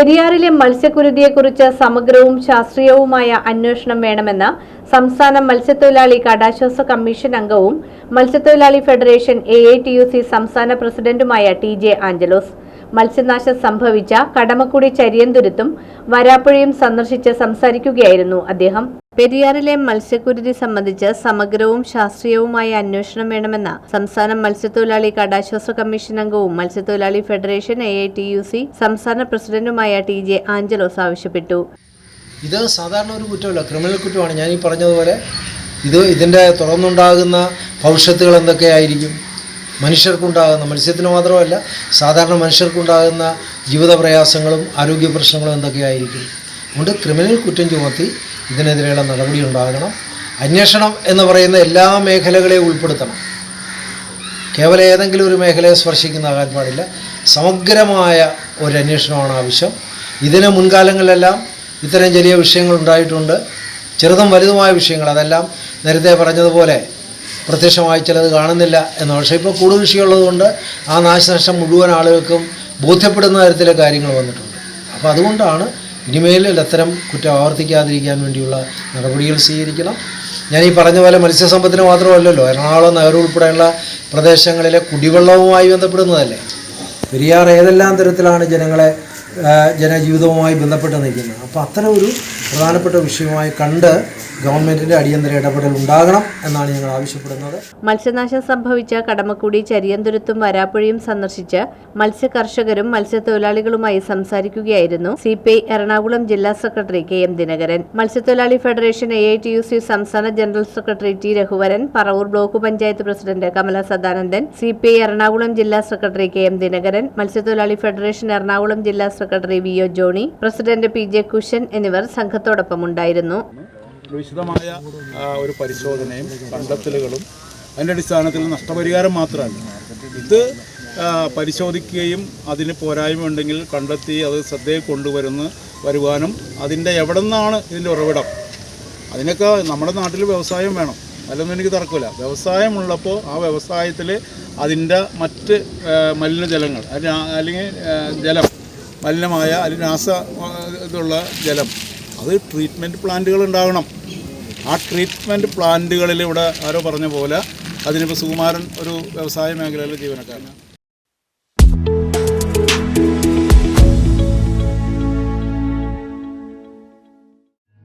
പെരിയാറിലെ മത്സ്യക്കുരുതിയെക്കുറിച്ച് സമഗ്രവും ശാസ്ത്രീയവുമായ അന്വേഷണം വേണമെന്ന് സംസ്ഥാന മത്സ്യത്തൊഴിലാളി കടാശ്വാസ കമ്മീഷൻ അംഗവും മത്സ്യത്തൊഴിലാളി ഫെഡറേഷൻ എ സംസ്ഥാന പ്രസിഡന്റുമായ ടി ജെ ആഞ്ചലോസ്. മത്സ്യനാശം സംഭവിച്ച കടമക്കുടി ചരിയന്തുരുത്തും വരാപ്പുഴയും സന്ദർശിച്ച് സംസാരിക്കുകയായിരുന്നു അദ്ദേഹം. പെരിയാറിലെ മത്സ്യക്കുരുതി സംബന്ധിച്ച് സമഗ്രവും ശാസ്ത്രീയവുമായ അന്വേഷണം വേണമെന്ന സംസ്ഥാന മത്സ്യത്തൊഴിലാളി കടാശ്വാസ കമ്മീഷൻ അംഗവും മത്സ്യത്തൊഴിലാളി federation A I T U C സംസ്ഥാന പ്രസിഡന്റുമായ ടി ജെ ആഞ്ചലോസ് ആവശ്യപ്പെട്ടു. ഇത് സാധാരണ ഒരു കുറ്റമല്ല ക്രിമിനൽ കുറ്റമാണ്. ഞാൻ ഈ പറഞ്ഞതുപോലെ ഇത് ഇതിന്റെ തുറന്നുണ്ടാകുന്ന ഭവിഷ്യത്തുകൾ എന്തൊക്കെയായിരിക്കും? മനുഷ്യർക്കുണ്ടാകുന്ന മത്സ്യത്തിന് മാത്രമല്ല സാധാരണ മനുഷ്യർക്കുണ്ടാകുന്ന ജീവിത പ്രയാസങ്ങളും ആരോഗ്യ പ്രശ്നങ്ങളും എന്തൊക്കെയായിരിക്കും? അതുകൊണ്ട് ക്രിമിനൽ കുറ്റം ചുമത്തി ഇതിനെതിരെയുള്ള നടപടി ഉണ്ടാകണം. അന്വേഷണം എന്ന് പറയുന്ന എല്ലാ മേഖലകളെയും ഉൾപ്പെടുത്തണം. കേവലം ഏതെങ്കിലും ഒരു മേഖലയെ സ്പർശിക്കുന്നതാകാൻ പാടില്ല. സമഗ്രമായ ഒരു അന്വേഷണമാണ് ആവശ്യം. ഇതിന് മുൻകാലങ്ങളിലെല്ലാം ഇത്തരം ചെറിയ വിഷയങ്ങൾ ഉണ്ടായിട്ടുണ്ട്. ചെറുതും വലുതുമായ വിഷയങ്ങൾ അതെല്ലാം നേരത്തെ പറഞ്ഞതുപോലെ പ്രത്യക്ഷമായി ചിലത് കാണുന്നില്ല എന്ന് പക്ഷേ ഇപ്പോൾ കൂടുതൽ വിഷയമുള്ളതുകൊണ്ട് ആ നാശനഷ്ടം മുഴുവൻ ആളുകൾക്കും ബോധ്യപ്പെടുന്ന തരത്തിലെ കാര്യങ്ങൾ വന്നിട്ടുണ്ട്. അപ്പോൾ അതുകൊണ്ടാണ് ഇനിമേലിൽ അത്തരം കുറ്റം ആവർത്തിക്കാതിരിക്കാൻ വേണ്ടിയുള്ള നടപടികൾ സ്വീകരിക്കണം. ഞാൻ ഈ പറഞ്ഞ പോലെ മത്സ്യസമ്പത്തിന് മാത്രമല്ലല്ലോ എറണാകുളം നഗരം ഉൾപ്പെടെയുള്ള പ്രദേശങ്ങളിലെ കുടിവെള്ളവുമായി ബന്ധപ്പെടുന്നതല്ലേ? പെരിയാർ ഏതെല്ലാം തരത്തിലാണ് ജനങ്ങളെ ജനജീവിതവുമായി ബന്ധപ്പെട്ട് നിൽക്കുന്നത് അപ്പോൾ അത്തരം ഒരു പ്രധാനപ്പെട്ട വിഷയമായി കണ്ട് ഗവൺമെന്റിന്റെ അടിയന്തര ഇടപെടൽ ഉണ്ടാകണം എന്നാണ് ഞങ്ങൾ ആവശ്യപ്പെടുന്നത്. മത്സ്യനാശം സംഭവിച്ച കടമക്കുടി ചരിയന്തുരത്തും വരാപ്പുഴയും സന്ദർശിച്ച് മത്സ്യ കർഷകരും മത്സ്യത്തൊഴിലാളികളുമായി സംസാരിക്കുകയായിരുന്നു സി പി ഐ എറണാകുളം ജില്ലാ സെക്രട്ടറി കെ എം ദിനകരൻ. മത്സ്യത്തൊഴിലാളി federation A I T U C സംസ്ഥാന general secretary T Raghuvaran Paravur block panchayat president Kamala Sadanandan C P I Ernakulam ജില്ലാ സെക്രട്ടറി കെ എം ദിനകരൻ മത്സ്യത്തൊഴിലാളി ഫെഡറേഷൻ എറണാകുളം ജില്ലാ secretary V O Johny president P J Kushan എന്നിവർ സംഘത്തോടൊപ്പം ഉണ്ടായിരുന്നു വിശദമായ ഒരു പരിശോധനയും കണ്ടെത്തലുകളും അതിന്റെ അടിസ്ഥാനത്തിൽ നഷ്ടപരിഹാരം മാത്രമല്ല. ഇത് പരിശോധിക്കുകയും അതിന് പോരായ്മ ഉണ്ടെങ്കിൽ കണ്ടെത്തി അത് ശ്രദ്ധയിൽ കൊണ്ടുവരുന്ന വരുവാനും അതിന്റെ എവിടെ നിന്നാണ് ഇതിന്റെ ഉറവിടം. അതിനൊക്കെ നമ്മുടെ നാട്ടിൽ വ്യവസായം വേണം. അല്ലൊന്നും എനിക്ക് തർക്കമില്ല. വ്യവസായമുള്ളപ്പോൾ ആ വ്യവസായത്തിൽ അതിന്റെ മറ്റ് മലിനജലങ്ങൾ അല്ല- അല്ലെങ്കിൽ ജലം മലിനമായ അല്ലെങ്കിൽ രാസ ഇതുള്ള ജലം. അത് ട്രീറ്റ്മെന്റ് പ്ലാന്റുകൾ ഉണ്ടാകണം ആ ട്രീറ്റ്മെന്റ് പ്ലാന്റുകളിൽ ഇവിടെ ആരോ പറഞ്ഞ പോലെ അതിനിപ്പോൾ സുകുമാരൻ ഒരു വ്യവസായ മേഖലയിലെ ജീവനക്കാരനാണ്.